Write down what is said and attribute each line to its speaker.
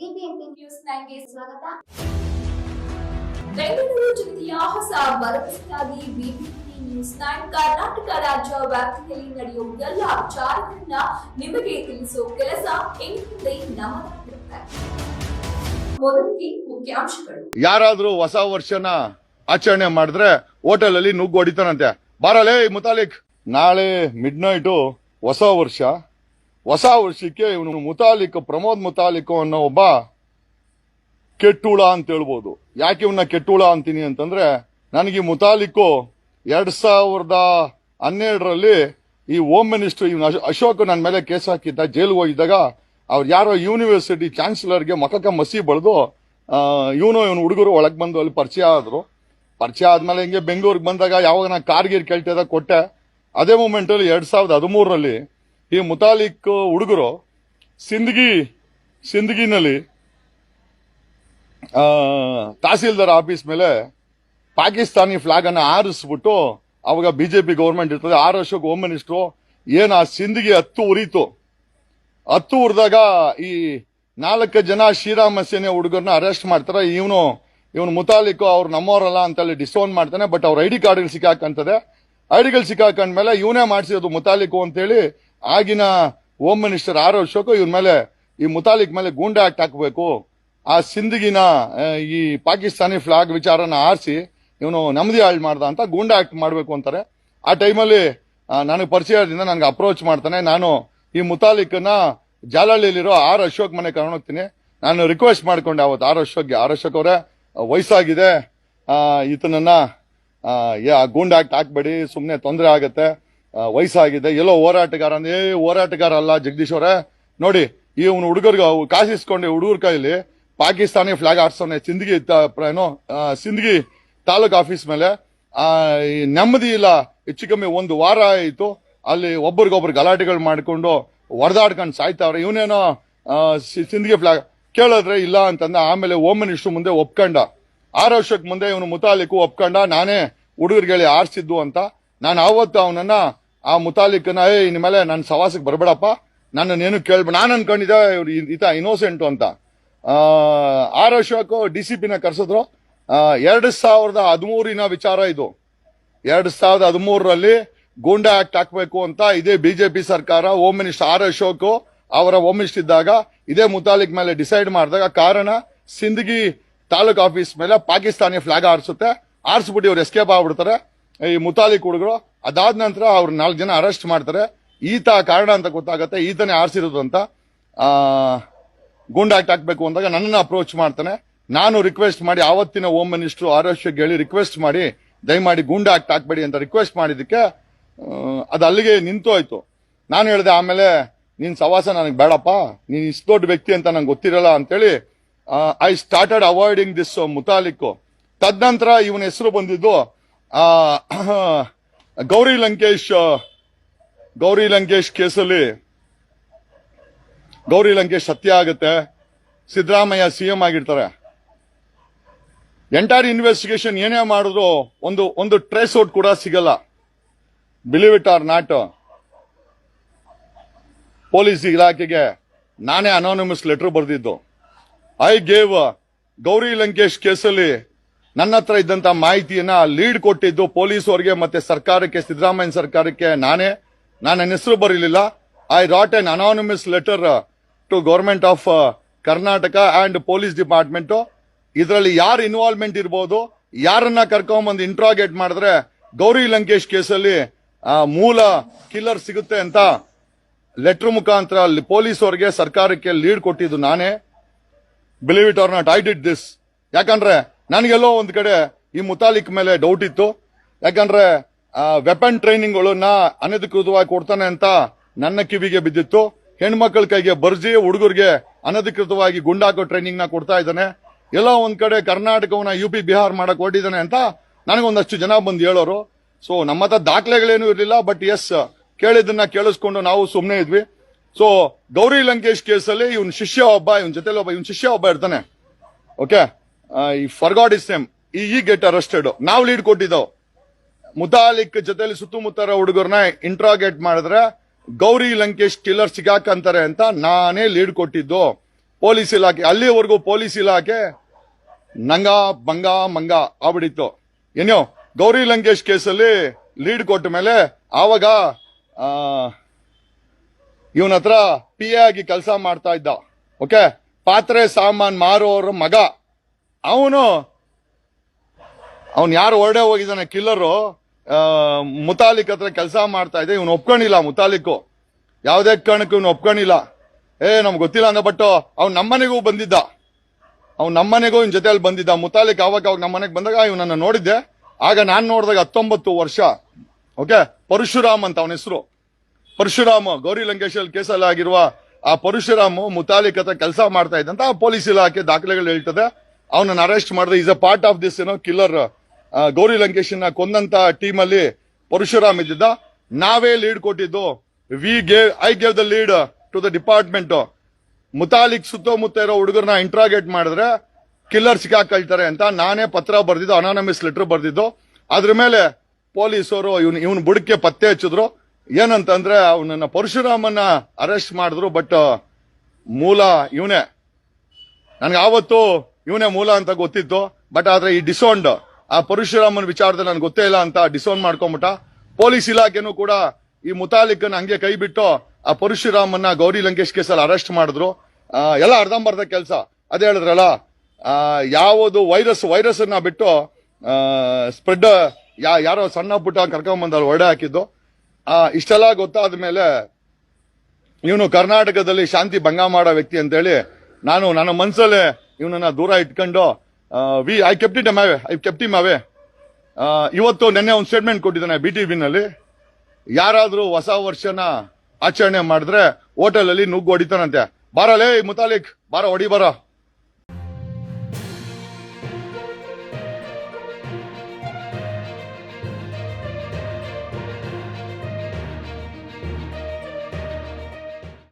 Speaker 1: BBMP news ನೈನ್ಗೆ ಸ್ವಾಗತ.
Speaker 2: ಬೆಂಗಳೂರು ಜಿಲ್ಲೆಯ ಹೊಸ ಭರವಸೆಯಾಗಿ ಬಿಬಿಎಂಪಿ ನ್ಯೂಸ್ ನೈನ್ ಕರ್ನಾಟಕ ರಾಜ್ಯ ವ್ಯಾಪ್ತಿಯಲ್ಲಿ ನಡೆಯುವ ಎಲ್ಲ ವಿಚಾರಗಳನ್ನ ನಿಮಗೆ ತಿಳಿಸುವ ಕೆಲಸ ನಮ್ಮದಾಗಿರುತ್ತೆ ಮೊದಲಿಗೆ ಮುಖ್ಯಾಂಶಗಳು.
Speaker 3: ಯಾರಾದ್ರೂ ಹೊಸ ವರ್ಷನ ಆಚರಣೆ ಮಾಡಿದ್ರೆ ಹೋಟೆಲ್ ಅಲ್ಲಿ ನುಗ್ಗು ಹೊಡಿತಾನಂತೆ ಬಾರಲೇ ಮುತಾಲಿಕ್. ನಾಳೆ ಮಿಡ್ ನೈಟು ಹೊಸ ವರ್ಷ. ಹೊಸ ವರ್ಷಕ್ಕೆ ಇವನು ಮುತಾಲಿಕ್, ಪ್ರಮೋದ್ ಮುತಾಲಿಕ್ ಅನ್ನೋ ಒಬ್ಬ ಕೆಟ್ಟುಳ ಅಂತ ಹೇಳ್ಬೋದು. ಯಾಕೆ ಇವನ್ನ ಕೆಟ್ಟುಳ ಅಂತೀನಿ ಅಂತಂದ್ರೆ, ನನಗೆ ಮುತಾಲಿಕ್ಕು ಎರಡ್ ಸಾವಿರದ ಹನ್ನೆರಡರಲ್ಲಿ ಈ ಹೋಮ್ ಮಿನಿಸ್ಟರ್ ಇವನು ಅಶೋಕ್ ನನ್ನ ಮೇಲೆ ಕೇಸ್ ಹಾಕಿದ್ದ ಜೈಲು ಹೋಗಿದ್ದಾಗ, ಅವ್ರು ಯಾರೋ ಯೂನಿವರ್ಸಿಟಿ ಚಾನ್ಸಲರ್ಗೆ ಮಖಕ್ಕೆ ಮಸಿ ಬಳ್ದು ಇವನು ಇವನು ಹುಡುಗರು ಒಳಗೆ ಬಂದು ಅಲ್ಲಿ ಪರಿಚಯ ಆದ್ರು. ಪರಿಚಯ ಆದ್ಮೇಲೆ ಹಿಂಗೆ ಬೆಂಗಳೂರಿಗೆ ಬಂದಾಗ ಯಾವಾಗ ನಾ ಕಾರ್ಗಿರ್ ಕೇಳ್ತಿದ್ದ ಕೊಟ್ಟೆ. ಅದೇ ಮೂಮೆಂಟ್ ಅಲ್ಲಿ ಎರಡ್ ಸಾವಿರದ ಹದಿಮೂರರಲ್ಲಿ ಈ ಮುತಾಲಿಕ್ ಹುಡುಗರು ಸಿಂದಗಿ, ಸಿಂದಗಿನಲ್ಲಿ ತಹಸೀಲ್ದಾರ್ ಆಫೀಸ್ ಮೇಲೆ ಪಾಕಿಸ್ತಾನಿ ಫ್ಲಾಗ್ ಅನ್ನ ಆರಿಸ್ಬಿಟ್ಟು ಅವಾಗ ಬಿಜೆಪಿ ಗೌರ್ಮೆಂಟ್ ಇರ್ತದೆ. ಆರು ವರ್ಷಕ್ಕೆ ಹೋಮ್ ಮಿನಿಸ್ಟ್ರು ಏನು ಆ ಸಿಂದಗಿ ಹತ್ತು ಉರಿತು. ಹತ್ತು ಉರಿದಾಗ ಈ ನಾಲ್ಕು ಜನ ಶ್ರೀರಾಮ ಸೇನೆ ಹುಡುಗರನ್ನ ಅರೆಸ್ಟ್ ಮಾಡ್ತಾರೆ. ಇವನು ಇವನು ಮುತಾಲಿಕ್ ಅವ್ರು ನಮ್ಮವರಲ್ಲ ಅಂತೇಳಿ ಡಿಸೋನ್ ಮಾಡ್ತಾನೆ. ಬಟ್ ಅವ್ರ ಐ ಡಿ ಕಾರ್ಡ್ಗಳು ಸಿಕ್ಕಾಕಂತದೆ. ಐ ಡಿಗಳು ಸಿಕ್ಕಾಕೊಂಡ್ಮೇಲೆ ಇವನೇ ಮಾಡಿಸಿರೋದು ಮುತಾಲಿಕು ಅಂತೇಳಿ ಆಗಿನ ಹೋಮ್ ಮಿನಿಸ್ಟರ್ ಆರ್ ಅಶೋಕ್ ಇವ್ರ ಮೇಲೆ ಈ ಮುತಾಲಿಕ್ ಮೇಲೆ ಗೂಂಡಾ ಆಕ್ಟ್ ಹಾಕಬೇಕು. ಆ ಸಿಂಧಿಗಿನ ಈ ಪಾಕಿಸ್ತಾನಿ ಫ್ಲಾಗ್ ವಿಚಾರನ ಆರಿಸಿ ಇವನು ನೆಮ್ಮದಿ ಹಾಳು ಮಾಡ್ದ ಅಂತ ಗೂಂಡಾ ಆಕ್ಟ್ ಮಾಡಬೇಕು ಅಂತಾರೆ. ಆ ಟೈಮಲ್ಲಿ ನನಗೆ ಪರಿಚಯದಿಂದ ನನಗೆ ಅಪ್ರೋಚ್ ಮಾಡ್ತಾನೆ. ನಾನು ಈ ಮುತಾಲಿಕ್ನ ಜಾಲಹಳ್ಳಿಯಲ್ಲಿರೋ ಆರ್ ಅಶೋಕ್ ಮನೆ ಕರ್ಕೊಂಡು ಹೋಗ್ತೀನಿ ನಾನು ರಿಕ್ವೆಸ್ಟ್ ಮಾಡ್ಕೊಂಡೆ ಅವತ್ತು ಆರ್ ಅಶೋಕ್ಗೆ. ಆರ್ ಅಶೋಕ್ ಅವರೇ, ವಯಸ್ಸಾಗಿದೆ. ಈತನನ್ನ ಗೂಂಡಾ ಆಕ್ಟ್ ಹಾಕ್ಬೇಡಿ ಸುಮ್ಮನೆ ತೊಂದರೆ ಆಗತ್ತೆ. ವಯಸ್ಸಾಗಿದೆ. ಎಲ್ಲೋ ಹೋರಾಟಗಾರ ಅಂದ್ರೆ ಏ ಹೋರಾಟಗಾರ ಅಲ್ಲ ಜಗದೀಶ್ ಅವರೇ. ನೋಡಿ ಇವನು ಹುಡುಗರ್ಗೆ ಕಾಸಿಸ್ಕೊಂಡು ಹುಡುಗರ ಕೈಲಿ ಪಾಕಿಸ್ತಾನಿ ಫ್ಲಾಗ್ ಆಡ್ಸೋನೆ. ಸಿಂದಗಿ ಏನು ಸಿಂದಗಿ ತಾಲೂಕ್ ಆಫೀಸ್ ಮೇಲೆ ಆ, ಈ ನೆಮ್ಮದಿ ಇಲ್ಲ. ಹೆಚ್ಚು ಕಮ್ಮಿ ಒಂದು ವಾರ ಆಯಿತು. ಅಲ್ಲಿ ಒಬ್ರಿಗೊಬ್ರು ಗಲಾಟೆಗಳು ಮಾಡಿಕೊಂಡು ಹೊಡೆದಾಡ್ಕೊಂಡು ಸಾಯ್ತಾವ್ರೆ. ಇವನೇನೋ ಸಿಂದಗಿ ಫ್ಲಾಗ್ ಕೇಳಿದ್ರೆ ಇಲ್ಲ ಅಂತಂದ ಆಮೇಲೆ ಹೋಮ್ ಮಿನಿಸ್ಟರ್ ಮುಂದೆ ಒಪ್ಕೊಂಡ. ಆರು ವರ್ಷಕ್ಕೆ ಮುಂದೆ ಇವನು ಮುತಾಲಿಕು ಒಪ್ಕೊಂಡ ನಾನೇ ಹುಡುಗರಿಗೆ ಆರಿಸಿದ್ದು ಅಂತ. ನಾನು ಆವತ್ತು ಅವನನ್ನ ಆ ಮುತಾಲಿಕನ ಏ ಮೇಲೆ ನನ್ನ ಸವಾಸಕ್ಕೆ ಬರಬೇಡಪ್ಪ. ನನ್ನನ್ನೇನು ಕೇಳ್ಬೇಡ ನಾನು ಅನ್ಕೊಂಡಿದ್ದೆ, ಇವ್ರು ಈತ ಇನೋಸೆಂಟು ಅಂತ. ಆರ್ ಅಶೋಕ್ ಡಿ ಸಿ ಪಿನ ಕರೆಸಿದ್ರು. ಎರಡು ಸಾವಿರದ ಹದಿಮೂರಿನ ವಿಚಾರ ಇದು. ಎರಡು ಸಾವಿರದ ಹದಿಮೂರರಲ್ಲಿ ಗೂಂಡಾ ಆಕ್ಟ್ ಹಾಕಬೇಕು ಅಂತ ಇದೇ ಬಿಜೆಪಿ ಸರ್ಕಾರ, ಹೋಮ್ ಮಿನಿಸ್ಟರ್ ಆರ್ ಅಶೋಕ್ ಅವರ ಹೋಮ್ ಮಿನಿಸ್ಟರ್ ಇದ್ದಾಗ ಇದೇ ಮುತಾಲಿಕ್ ಮೇಲೆ ಡಿಸೈಡ್ ಮಾಡಿದಾಗ ಕಾರಣ ಸಿಂದಗಿ ತಾಲೂಕ್ ಆಫೀಸ್ ಮೇಲೆ ಪಾಕಿಸ್ತಾನಿ ಫ್ಲಾಗ್ ಆರಿಸುತ್ತೆ ಆರಿಸ್ಬಿಟ್ಟು ಇವ್ರು ಎಸ್ಕೇಪ್ ಆಗ್ಬಿಡ್ತಾರೆ. ಈ ಮುತಾಲಿಕ್ ಹುಡುಗರು ಅದಾದ ನಂತರ ಅವ್ರು ನಾಲ್ಕು ಜನ ಅರೆಸ್ಟ್ ಮಾಡ್ತಾರೆ. ಈತ ಕಾರಣ ಅಂತ ಗೊತ್ತಾಗತ್ತೆ. ಈತನೇ ಆರಿಸಿರೋದು ಅಂತ ಆ, ಗೂಂಡಾ ಆಕ್ಟ್ ಹಾಕ್ಬೇಕು ಅಂದಾಗ ನನ್ನನ್ನು ಅಪ್ರೋಚ್ ಮಾಡ್ತಾನೆ. ನಾನು ರಿಕ್ವೆಸ್ಟ್ ಮಾಡಿ ಆವತ್ತಿನ ಹೋಮ್ ಮಿನಿಸ್ಟರ್ ಆರೋಗ್ಯಕ್ಕೆ ಹೇಳಿ ರಿಕ್ವೆಸ್ಟ್ ಮಾಡಿ ದಯಮಾಡಿ ಗೂಂಡಾ ಆಕ್ಟ್ ಹಾಕ್ಬೇಡಿ ಅಂತ ರಿಕ್ವೆಸ್ಟ್ ಮಾಡಿದ್ದಕ್ಕೆ ಅದು ಅಲ್ಲಿಗೆ ನಿಂತು ನಿಂತೋಯ್ತು ನಾನು ಹೇಳಿದೆ ಆಮೇಲೆ ನಿನ್ನ ಸವಾಸ ನನಗೆ ಬೇಡಪ್ಪ ನೀನು ಇಷ್ಟು ದೊಡ್ಡ ವ್ಯಕ್ತಿ ಅಂತ ನಂಗೆ ಗೊತ್ತಿರಲ್ಲ ಅಂತೇಳಿ I started avoiding this Muthalik ತದನಂತರ ಇವನ ಹೆಸರು ಬಂದಿದ್ದು ಗೌರಿ ಲಂಕೇಶ್ ಗೌರಿ ಲಂಕೇಶ್ ಕೇಸಲ್ಲಿ. ಗೌರಿ ಲಂಕೇಶ್ ಸತ್ಯ ಆಗುತ್ತೆ. ಸಿದ್ದರಾಮಯ್ಯ ಸಿಎಂ ಆಗಿರ್ತಾರೆ. ಎಂಟೈರ್ ಇನ್ವೆಸ್ಟಿಗೇಷನ್ ಏನೇ ಮಾಡಿದ್ರು ಒಂದು ಒಂದು ಟ್ರೇಸ್ ಔಟ್ ಕೂಡ ಸಿಗಲ್ಲ. Believe it or not police ಇಲಾಖೆಗೆ ನಾನೇ ಅನಾನಿಮಸ್ ಲೆಟರ್ ಬರೆದಿದ್ದು. ಐ ಗೇವ್ ಗೌರಿ ಲಂಕೇಶ್ ಕೇಸಲ್ಲಿ ನನ್ನ ಹತ್ರ ಇದ್ದಂತ ಮಾಹಿತಿಯನ್ನ ಲೀಡ್ ಕೊಟ್ಟಿದ್ದು ಪೊಲೀಸ್ ಅವರಿಗೆ, ಮತ್ತೆ ಸರ್ಕಾರಕ್ಕೆ, ಸಿದ್ದರಾಮಯ್ಯ ಸರ್ಕಾರಕ್ಕೆ ನಾನೇ. ನಾನು ಹೆಸರು ಬರೀಲಿಲ್ಲ. I wrote an anonymous letter to government of Karnataka and police department ಇದರಲ್ಲಿ ಯಾರು ಇನ್ವಾಲ್ವ್ಮೆಂಟ್ ಇರ್ಬೋದು, ಯಾರನ್ನ ಕರ್ಕೊಂಬಂದು ಇಂಟ್ರಾಗೇಟ್ ಮಾಡಿದ್ರೆ ಗೌರಿ ಲಂಕೇಶ್ ಕೇಸಲ್ಲಿ ಮೂಲ ಕಿಲ್ಲರ್ ಸಿಗುತ್ತೆ ಅಂತ ಲೆಟರ್ ಮುಖಾಂತರ ಪೊಲೀಸ್ ಅವರಿಗೆ ಸರ್ಕಾರಕ್ಕೆ ಲೀಡ್ ಕೊಟ್ಟಿದ್ದು ನಾನೇ. Believe it or not I did this ಯಾಕಂದ್ರೆ ನನಗೆಲ್ಲೋ ಒಂದು ಕಡೆ ಈ ಮುತಾಲಿಕ್ ಮೇಲೆ ಡೌಟ್ ಇತ್ತು. ಯಾಕಂದ್ರೆ ವೆಪನ್ ಟ್ರೈನಿಂಗ್ಗಳನ್ನ ಅನಧಿಕೃತವಾಗಿ ಕೊಡ್ತಾನೆ ಅಂತ ನನ್ನ ಕಿವಿಗೆ ಬಿದ್ದಿತ್ತು. ಹೆಣ್ಮಕ್ಳ ಕೈಗೆ ಬರ್ಜಿ ಹುಡುಗರಿಗೆ ಅನಧಿಕೃತವಾಗಿ ಗುಂಡಾಕೋ ಟ್ರೈನಿಂಗ್ನ ಕೊಡ್ತಾ ಇದ್ದಾನೆ. ಎಲ್ಲೋ ಒಂದ್ ಕಡೆ ಕರ್ನಾಟಕವನ್ನ ಯು ಪಿ ಬಿಹಾರ್ ಮಾಡಕ್ ಹೊಟ್ಟಿದ್ದಾನೆ ಅಂತ ನನಗೊಂದಷ್ಟು ಜನ ಬಂದು ಹೇಳೋರು. ಸೊ ನಮ್ಮ ಹತ್ರ ದಾಖಲೆಗಳೇನು ಇರಲಿಲ್ಲ ಬಟ್ ಎಸ್ ಕೇಳಿದ್ದನ್ನ ಕೇಳಿಸ್ಕೊಂಡು ನಾವು ಸುಮ್ಮನೆ ಇದ್ವಿ. ಸೊ ಗೌರಿ ಲಂಕೇಶ್ ಕೇಸಲ್ಲಿ ಇವನ್ ಶಿಷ್ಯ ಒಬ್ಬ, ಇವನ್ ಜೊತೆಲಿ ಒಬ್ಬ ಇವನ್ ಶಿಷ್ಯ ಒಬ್ಬ ಇರ್ತಾನೆ. ಓಕೆ ಈ ಫರ್ಗಾಡ್ ಇಸ್ ಸೇಮ್ ಈ ಗೆಟ್ ಅರೆಸ್ಟೆಡ್ ನಾವು ಲೀಡ್ ಕೊಟ್ಟಿದ್ದೋ. ಮುತಾಲಿಕ್ ಜೊತೆಲಿ ಸುತ್ತಮುತ್ತರ ಹುಡುಗರನ್ನ ಇಂಟ್ರಾಗೇಟ್ ಮಾಡಿದ್ರೆ, ಗೌರಿ ಲಂಕೇಶ್ ಕಿಲ್ಲರ್ ಸಿಗಾಕಂತಾರೆ ಅಂತ ನಾನೇ ಲೀಡ್ ಕೊಟ್ಟಿದ್ದು. ಪೊಲೀಸ್ ಇಲಾಖೆ ಅಲ್ಲಿವರೆಗೂ ಪೊಲೀಸ್ ಇಲಾಖೆ ನಂಗ, ಬಂಗ, ಮಂಗ ಆಗ್ಬಿಡಿತ್ತು ಏನೋ ಗೌರಿ ಲಂಕೇಶ್ ಕೇಸಲ್ಲಿ ಲೀಡ್ ಕೊಟ್ಟ ಮೇಲೆ ಆವಾಗ ಇವನತ್ರ ಪಿ ಎ ಆಗಿ ಕೆಲಸ ಮಾಡ್ತಾ ಇದ್ದ. ಓಕೆ ಪಾತ್ರೆ, ಸಾಮಾನ್ ಮಾರೋರ ಮಗ. ಅವನು, ಅವನ್ ಯಾರು ಹೊರಡೆ ಹೋಗಿದ್ದಾನೆ ಕಿಲ್ಲರು ಮುತಾಲಿಕ್ ಹತ್ರ ಕೆಲಸ ಮಾಡ್ತಾ ಇದೆ, ಇವನು ಒಪ್ಕೊಂಡಿಲ್ಲ ಮುತಾಲಿಕ್ಕು. ಯಾವುದೇ ಕಾರಣಕ್ಕೂ ಇವನು ಒಪ್ಕೊಂಡಿಲ್ಲ. ಏ, ನಮ್ಗೆ ಗೊತ್ತಿಲ್ಲ ಅಂದ ಬಟ್ ಅವ್ನು ನಮ್ಮನೆಗೂ ಬಂದಿದ್ದ. ಅವ್ನು ನಮ್ಮನೆಗೂ ಇನ್ ಜೊತೆಯಲ್ಲಿ ಬಂದಿದ್ದ. ಮುತಾಲಿಕ್ ಅವಾಗ ಅವಾಗ ನಮ್ಮನೆಗೆ ಬಂದಾಗ ಇವನನ್ನು ನೋಡಿದ್ದೆ. ಆಗ ನಾನು ನೋಡಿದಾಗ ಹತ್ತೊಂಬತ್ತು ವರ್ಷ. ಓಕೆ ಪರಶುರಾಮ್ ಅಂತ ಅವನ ಹೆಸರು. ಪರಶುರಾಮ್, ಗೌರಿ ಲಂಕೇಶಲ್ಲಿ ಕೇಸಲ್ಲಿ ಆಗಿರುವ ಆ ಪರಶುರಾಮ್ ಮುತಾಲಿಕ್ ಹತ್ರ ಕೆಲಸ ಮಾಡ್ತಾ ಇದ್ದಂತ ಪೊಲೀಸ್ ಇಲಾಖೆ ದಾಖಲೆಗಳು ಹೇಳ್ತದೆ. ಅವನನ್ನ ಅರೆಸ್ಟ್ ಮಾಡಿದೆ is a part of this ಏನೋ ಕಿಲ್ಲರ್ ಗೌರಿ ಲಂಕೇಶನ್ನ ಕೊಂದಂತ ಟೀಮ್ ಅಲ್ಲಿ ಪರಶುರಾಮ್ ಇದ್ದಿದ್ದ. ನಾವೇ ಲೀಡ್ ಕೊಟ್ಟಿದ್ದು. We gave I gave the lead to the department Muthalik ಸುತ್ತಮುತ್ತ ಇರೋ ಹುಡುಗರನ್ನ ಇಂಟ್ರಾಗೇಟ್ ಮಾಡಿದ್ರೆ ಕಿಲ್ಲರ್ ಸಿಕ್ಕಾಕೊಳ್ತಾರೆ ಅಂತ ನಾನೇ ಪತ್ರ ಬರೆದಿದ್ದು ಅನಾನಮಿಸ್ ಲೆಟರ್ ಬರೆದಿದ್ದು. ಅದ್ರ ಮೇಲೆ ಪೊಲೀಸರು ಇವನ್ ಇವನ್ ಬುಡಕ್ಕೆ ಪತ್ತೆ ಹಚ್ಚಿದ್ರು. ಏನಂತಂದ್ರೆ ಅವನನ್ನ ಪರಶುರಾಮನ್ನ ಅರೆಸ್ಟ್ ಮಾಡಿದ್ರು ಬಟ್ ಮೂಲ ಇವನೇ. ನನ್ಗೆ ಆವತ್ತು ಇವನೇ ಮೂಲ ಅಂತ ಗೊತ್ತಿತ್ತು ಬಟ್ ಆದ್ರೆ ಈ ಡಿಸೌಂಡ್ ಆ ಪರಶುರಾಮನ್ ವಿಚಾರದಲ್ಲಿ ನನ್ಗೆ ಗೊತ್ತೇ ಇಲ್ಲ ಅಂತ ಡಿಸೌಂಡ್ ಮಾಡ್ಕೊಂಬಿಟ್ಟ. ಪೊಲೀಸ್ ಇಲಾಖೆನೂ ಕೂಡ ಈ ಮುತಾಲಿಕನ್ ಹಂಗೆ ಕೈ ಬಿಟ್ಟು ಆ ಪರಶುರಾಮನ್ನ ಗೌರಿ ಲಂಕೇಶ್ ಕೇಸಲ್ಲಿ ಅರೆಸ್ಟ್ ಮಾಡಿದ್ರು. ಎಲ್ಲ ಅರ್ಧಂಬರ್ಧ ಕೆಲಸ. ಅದೇ ಹೇಳಿದ್ರಲ್ಲ ಯಾವುದು ವೈರಸ್ ವೈರಸ್ ಅನ್ನ ಬಿಟ್ಟು ಸ್ಪ್ರೆಡ್ ಯಾರೋ ಸಣ್ಣ ಪುಟ್ಟ ಕರ್ಕೊಂಬಂದಲ್ಲಿ ಹೊಡೆ ಹಾಕಿದ್ದು. ಇಷ್ಟೆಲ್ಲ ಗೊತ್ತಾದ ಮೇಲೆ ಇವನು ಕರ್ನಾಟಕದಲ್ಲಿ ಶಾಂತಿ ಭಂಗ ಮಾಡೋ ವ್ಯಕ್ತಿ ಅಂತೇಳಿ ನಾನು ನನ್ನ ಮನಸ್ಸಲ್ಲೇ ಇವನನ್ನ ದೂರ ಇಟ್ಕೊಂಡು we I kept it away I kept away ಇವತ್ತು ನಿನ್ನೆ ಒಂದು ಸ್ಟೇಟ್ಮೆಂಟ್ ಕೊಟ್ಟಿದ್ದಾನೆ ಬಿ ಟಿ ವಿನಲ್ಲಿ ಯಾರಾದರೂ ಹೊಸ ವರ್ಷನ ಆಚರಣೆ ಮಾಡಿದ್ರೆ ಹೋಟೆಲ್ ಅಲ್ಲಿ ನುಗ್ಗು ಹೊಡಿತಾನಂತೆ ಬಾರಲೇ ಮುತಾಲಿಕ್, ಬಾರ, ಹೊಡಿ, ಬಾರ.